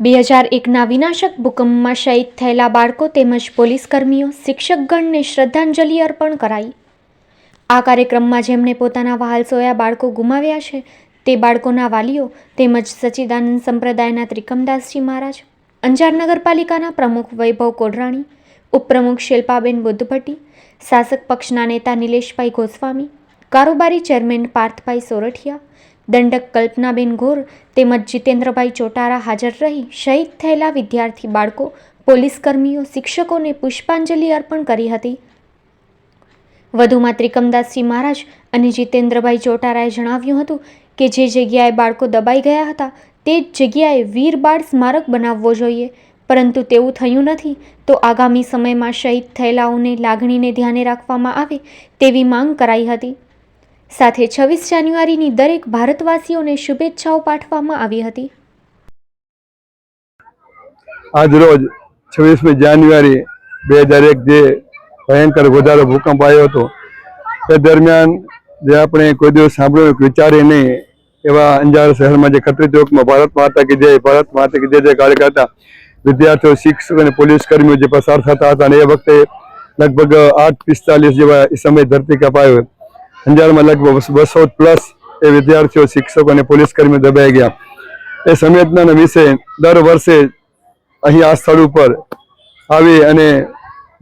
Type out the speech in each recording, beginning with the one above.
બે હજાર એકના વિનાશક ભૂકંપમાં શહીદ થયેલા બાળકો તેમજ પોલીસકર્મીઓ, શિક્ષકગણને શ્રદ્ધાંજલિ અર્પણ કરાઈ. આ કાર્યક્રમમાં જેમણે પોતાના વહાલસોયા બાળકો ગુમાવ્યા છે, તે બાળકોના વાલીઓ તેમજ સચ્ચિદાનંદ સંપ્રદાયના ત્રિકમદાસજી મહારાજ, અંજાર નગરપાલિકાના પ્રમુખ વૈભવ કોઢરાણી, ઉપપ્રમુખ શિલ્પાબેન બુદ્ધભટ્ટી, શાસક પક્ષના નેતા નિલેશભાઈ ગોસ્વામી, કારોબારી ચેરમેન પાર્થભાઈ સોરઠિયા દંડક કલ્પનાબેન ગોર તેમજ જીતેન્દ્રભાઈ ચોટારા હાજર રહી શહીદ થયેલા વિદ્યાર્થી બાળકો પોલીસ કર્મીઓ શિક્ષકોને પુષ્પાંજલિ અર્પણ કરી હતી. વધુમાં ત્રિકમદાસજી મહારાજ અને જીતેન્દ્રભાઈ ચોટારાએ જણાવ્યું હતું કે જે જગ્યાએ બાળકો દબાઈ ગયા હતા, તે જ જગ્યાએ વીર બાળ સ્મારક બનાવવો જોઈએ. પરંતુ તેવું થયું નથી, તો આગામી સમયમાં શહીદ થયેલાઓને લાગણીને ધ્યાને રાખવામાં આવે તેવી માંગ કરાઈ હતી. સાથે છવ્વીસ જાન્યુઆરીની દરેક ભારતવાસીઓને શુભેચ્છાઓ પાઠવવામાં આવી હતી. આજરોજ છવ્વીસમી જાન્યુઆરી બે હજાર એક જે ભયંકર વધારો ભૂકંપ આવ્યો હતો તે દરમિયાન જે આપણે કોઈ દિવસ સાંભળ્યું વિચારે નહીં, એવા અંજાર શહેરમાં જે ખત્રી ચોકમાં ભારત માતા કે જય, ભારત માતા કે જય જય કાર્યકર્તા વિદ્યાર્થીઓ, શિક્ષકો અને પોલીસ કર્મીઓ જે પસાર થતા હતા અને એ વખતે લગભગ આઠ પિસ્તાલીસ જેવા એ સમય ધરતી કપાયો અંજારમાં લગભગ બસો પ્લસ એ વિદ્યાર્થીઓ, શિક્ષકો અને પોલીસ કર્મીઓ દબાઈ ગયા. એ સંવેદનાના વિશે દર વર્ષે અહીં આ સ્થળ ઉપર આવી અને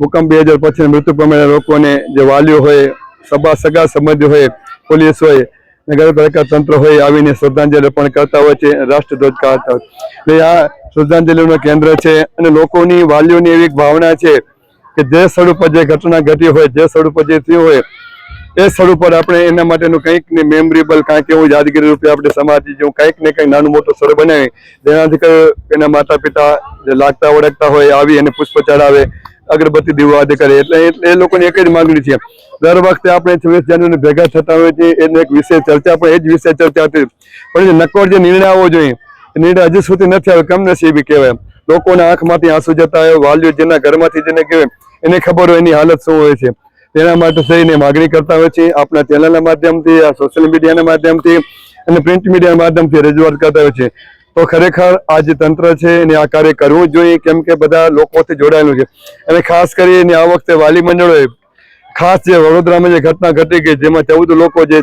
ભૂકંપ બે હજાર પછી મૃત્યુ પામેલા લોકોને જે વાલીઓ હોય, સભા સગા સંબંધીઓ હોય, પોલીસ હોય નગરપાલિકા તંત્ર હોય, આવીને શ્રદ્ધાંજલિ અર્પણ કરતા હોય છે, રાષ્ટ્રધ્વજ કાઢતા હોય આ શ્રદ્ધાંજલિનું કેન્દ્ર છે અને લોકોની વાલીઓની એવી ભાવના છે કે જે સ્થળ ઉપર જે ઘટના ઘટી હોય, જે સ્થળ ઉપર જે થયું હોય એ સ્થળ ઉપર આપણે એના માટેનું કંઈક ને મેમોરેબલ કાંઈક એવું યાદગીરી રૂપે આપણે સમાજ જેવું કંઈક ને કંઈક નાનું મોટું સ્થળ બનાવી. જેનાથી એના માતા પિતા જે લાગતા ઓળખતા હોય આવી અને પુષ્પ ચડાવે, અગરબત્તી દીવો આદિ કરે. એટલે એટલે એ લોકોની એક જ માંગણી છે. દર વખતે આપણે છવ્વીસ જાન્યુઆરી ભેગા થતા હોય છે એનો એક વિષય ચર્ચા, પણ એ જ વિષય ચર્ચા હતી. પણ જે નક્કોર જે નિર્ણય આવવો જોઈએ નિર્ણય હજુ સુધી નથી આવ્યો. કમનસીબી કહેવાય? લોકોના આંખમાંથી આંસુ જતા હોય, વાલીઓ જેના ઘરમાંથી જેને કહેવાય, એને ખબર હોય એની હાલત શું હોય છે? તેના માટે થઈને માગણી કરતા હોય છે. આપણા ચેનલના માધ્યમથી સોશિયલ મીડિયાના માધ્યમથી અને પ્રિન્ટ મીડિયાના માધ્યમથી રજૂઆત કરતા હોય છે. તો ખરેખર આ જે તંત્ર છે એને આ કાર્ય કરવું જોઈએ, કેમ કે બધા લોકોથી જોડાયેલું છે. અને ખાસ કરીને આ વખતે વાલી મંડળોએ, ખાસ જે વડોદરામાં જે ઘટના ઘટી ગઈ જેમાં ચૌદ લોકો જે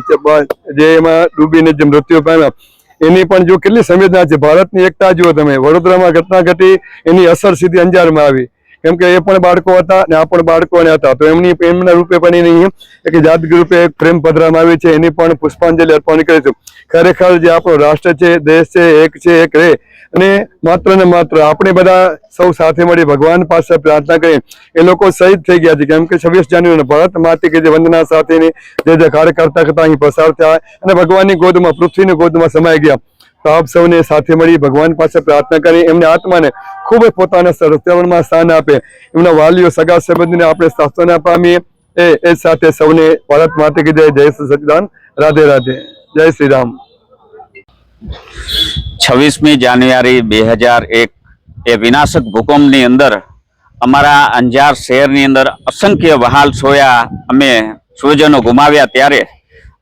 જે એમાં ડૂબીને જે મૃત્યુ પામ્યા, એની પણ જો કેટલી સંવેદના છે. ભારતની એકતા જુઓ તમે, વડોદરામાં ઘટના ઘટી, એની અસર સીધી અંજારમાં આવી. કેમ કે એ પણ બાળકો હતા અને આ પણ બાળકોને હતા. તો એમની એમના રૂપે પણ એની એક યાદગીરી રૂપે પ્રેમ પધરામાં આવી છે, એની પણ પુષ્પાંજલિ અર્પણ કરીશું ખરેખર જે આપણો રાષ્ટ્ર છે, દેશ છે, એક છે, એક રહે અને માત્ર ને માત્ર આપણે બધા સૌ સાથે મળી ભગવાન પાસે પ્રાર્થના કરી એ લોકો શહીદ થઈ ગયા છે. કેમ કે છવ્વીસ જાન્યુઆરી ભારત માતી કે જે વંદના સાથેની જે જે કાર્યકર્તા હતા અહીં પસાર થયા અને ભગવાનની ગોદમાં, પૃથ્વીની ગોદમાં સમાઈ ગયા. તો આપ સૌને સાથે મળી ભગવાન પાસે પ્રાર્થના કરી એમની આત્માને ખૂબ જ પોતાના સરસ્તવનમાં સ્થાન આપે. એમના વાલીઓ, સગા સંબંધીને આપણે શાસ્ત્રોના પામીએ. એ એ સાથે સૌને ભારત માતા કી જય. જય સચિદાન. રાધે રાધે. જય શ્રી રામ. છવ્વીસમી જાન્યુઆરી બે હજાર એક એ વિનાશક ભૂકંપની અંદર અમારા અંજાર શહેરની અંદર અસંખ્ય વહાલ સોયા અમે સ્વજનો ગુમાવ્યા ત્યારે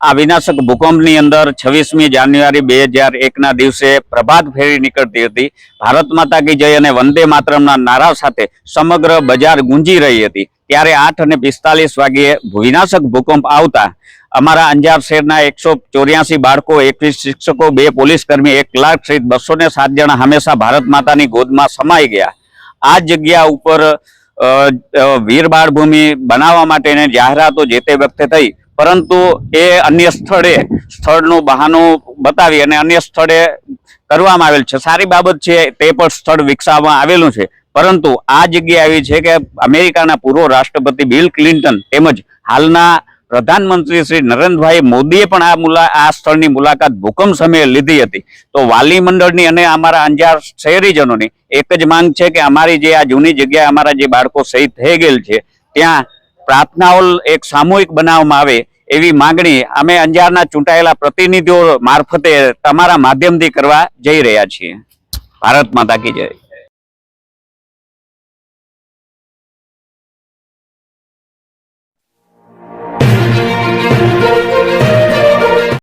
આ વિનાશક ભૂકંપની અંદર છવ્વીસમી જાન્યુઆરી બે હજાર એકના દિવસે પ્રભાત ફેરી નીકળતી હતી. ભારત માતા કી જય અને વંદે માતરમના નારા સાથે સમગ્ર બજાર ગુંજી રહી હતી. ત્યારે આઠ અને પિસ્તાલીસ વાગ્યે વિનાશક ભૂકંપ આવતા અમારા અંજાર શહેરના એકસો ચોર્યાસી બાળકો, એકવીસ શિક્ષકો, બે પોલીસકર્મી એક લાખ સહિત બસો ને સાત જણા હંમેશા ભારત માતાની ગોદમાં સમાઈ ગયા. આ જગ્યા ઉપર વીર બાળભૂમિ બનાવવા માટેની જાહેરાતો જે તે વખતે થઈ પરંતુ એ અન્ય સ્થળે, સ્થળનું બહાનું બતાવી અને અન્ય સ્થળે કરવામાં આવેલ છે. સારી બાબત છે તે પણ સ્થળ વિકસાવવામાં આવેલું છે. પરંતુ આ જગ્યા આવી છે કે અમેરિકાના પૂર્વ રાષ્ટ્રપતિ બિલ ક્લિન્ટન તેમજ હાલના પ્રધાનમંત્રી શ્રી નરેન્દ્રભાઈ મોદીએ પણ આ મુલા, આ સ્થળની મુલાકાત ભૂકંપ સમયે લીધી હતી. તો વાલી મંડળની અને અમારા અંજાર શહેરીજનોની એક જ માંગ છે કે અમારી જે આ જૂની જગ્યાએ અમારા જે બાળકો શહીદ થઈ ગયેલ છે, ત્યાં પ્રાર્થનાઓ એક સામૂહિક બનાવવામાં આવે એવી માંગણી અમે અંજારના ચૂંટાયેલા પ્રતિનિધિઓ મારફતે તમારા માધ્યમથી કરવા જઈ રહ્યા છીએ. ભારત માતા કી જય.